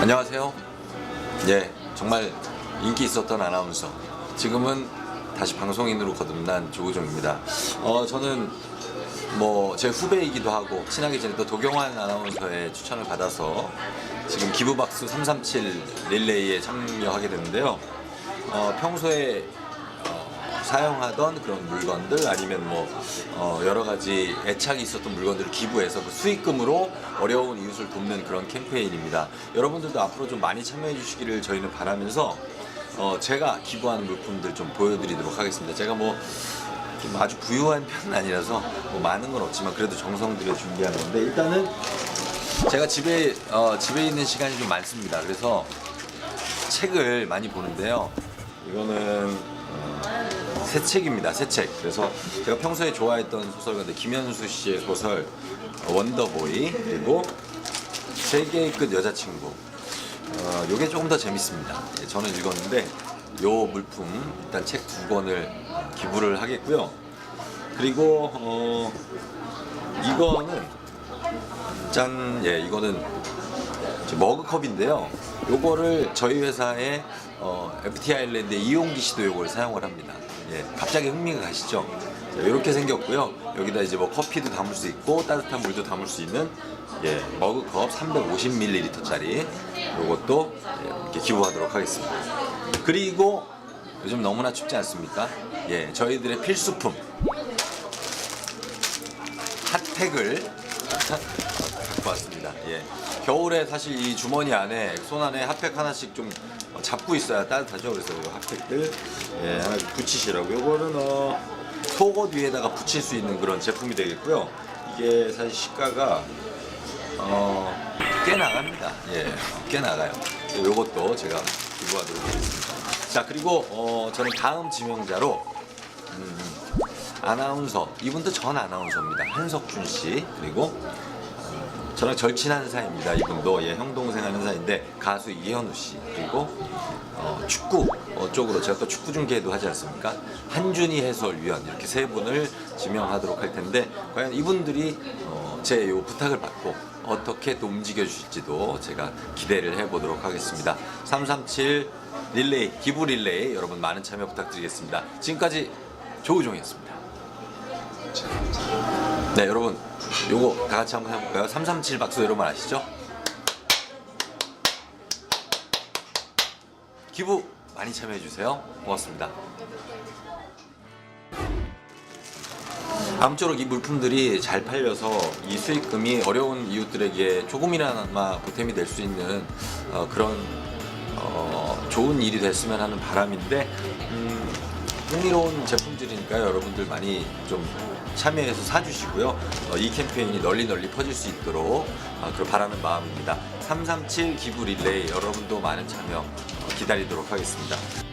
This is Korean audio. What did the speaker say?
안녕하세요. 예, 정말 인기 있었던 아나운서. 지금은 다시 방송인으로 거듭난 조우종입니다. 어, 저는 뭐 제 후배이기도 하고 친하게 지냈던 도경환 아나운서의 추천을 받아서 지금 기부박수 337 릴레이에 참여하게 됐는데요. 어, 평소에 어, 사용하던 그런 물건들 아니면 뭐 어, 여러 가지 애착이 있었던 물건들을 기부해서 그 수익금으로 어려운 이웃을 돕는 그런 캠페인입니다. 여러분들도 앞으로 좀 많이 참여해 주시기를 저희는 바라면서 어, 제가 기부하는 물품들 좀 보여드리도록 하겠습니다. 제가 뭐 아주 부유한 편은 아니라서 뭐 많은 건 없지만 그래도 정성 들여 준비한 건데 일단은 제가 집에 어, 집에 있는 시간이 좀 많습니다. 그래서 책을 많이 보는데요. 이거는 어, 새 책입니다. 새 책. 그래서 제가 평소에 좋아했던 소설가인데 김현수 씨의 소설 어, 원더보이 그리고 세계의 끝 여자친구. 어, 요게 조금 더 재밌습니다. 예, 저는 읽었는데 요 물품 일단 책 두 권을 기부를 하겠고요. 그리고 어, 이거는 짠, 예, 이거는 머그컵인데요. 요거를 저희 회사의 어, FT 아일랜드의 이용기 씨도 요걸 사용을 합니다. 예, 갑자기 흥미가 가시죠? 자, 이렇게 생겼고요. 여기다 이제 뭐 커피도 담을 수 있고 따뜻한 물도 담을 수 있는 예, 머그컵 350ml짜리 요것도 예, 이렇게 기부하도록 하겠습니다. 그리고 요즘 너무나 춥지 않습니까? 예, 저희들의 필수품 핫팩을 갖고 왔습니다. 예. 겨울에 사실 이 주머니 안에 손 안에 핫팩 하나씩 좀 어, 잡고 있어야 따뜻하죠. 그래서 이 핫팩들 예, 붙이시라고. 요거는 어, 속옷 위에다가 붙일 수 있는 그런 제품이 되겠고요. 이게 사실 시가가 어, 꽤 나갑니다. 예, 꽤 나가요. 요것도 제가 기부하도록 하겠습니다. 자, 그리고 어, 저는 다음 지명자로 음, 아나운서 이분도 전 아나운서입니다. 한석준 씨 그리고 저랑 절친한 사이입니다. 이분도 예, 형 동생 하는 사이인데 가수 이현우 씨 그리고 어, 축구 어, 쪽으로 제가 또 축구 중계도 하지 않습니까? 한준희 해설위원 이렇게 세 분을 지명하도록 할 텐데 과연 이분들이 어, 제 요 부탁을 받고 어떻게 또 움직여 주실지도 제가 기대를 해보도록 하겠습니다. 337 릴레이 기부 릴레이 여러분 많은 참여 부탁드리겠습니다. 지금까지 조우종이었습니다. 네 여러분 요거 다 같이 한번 해볼까요? 337 박수 여러분 아시죠? 기부 많이 참여해 주세요. 고맙습니다. 아무쪼록 이 물품들이 잘 팔려서 이 수익금이 어려운 이웃들에게 조금이나마 보탬이 될 수 있는 어, 그런 어, 좋은 일이 됐으면 하는 바람인데 음, 흥미로운 제품들이니까 여러분들 많이 좀 참여해서 사주시고요. 어, 이 캠페인이 널리 널리 퍼질 수 있도록 어, 그런 바라는 마음입니다. 337 기부 릴레이 여러분도 많은 참여 어, 기다리도록 하겠습니다.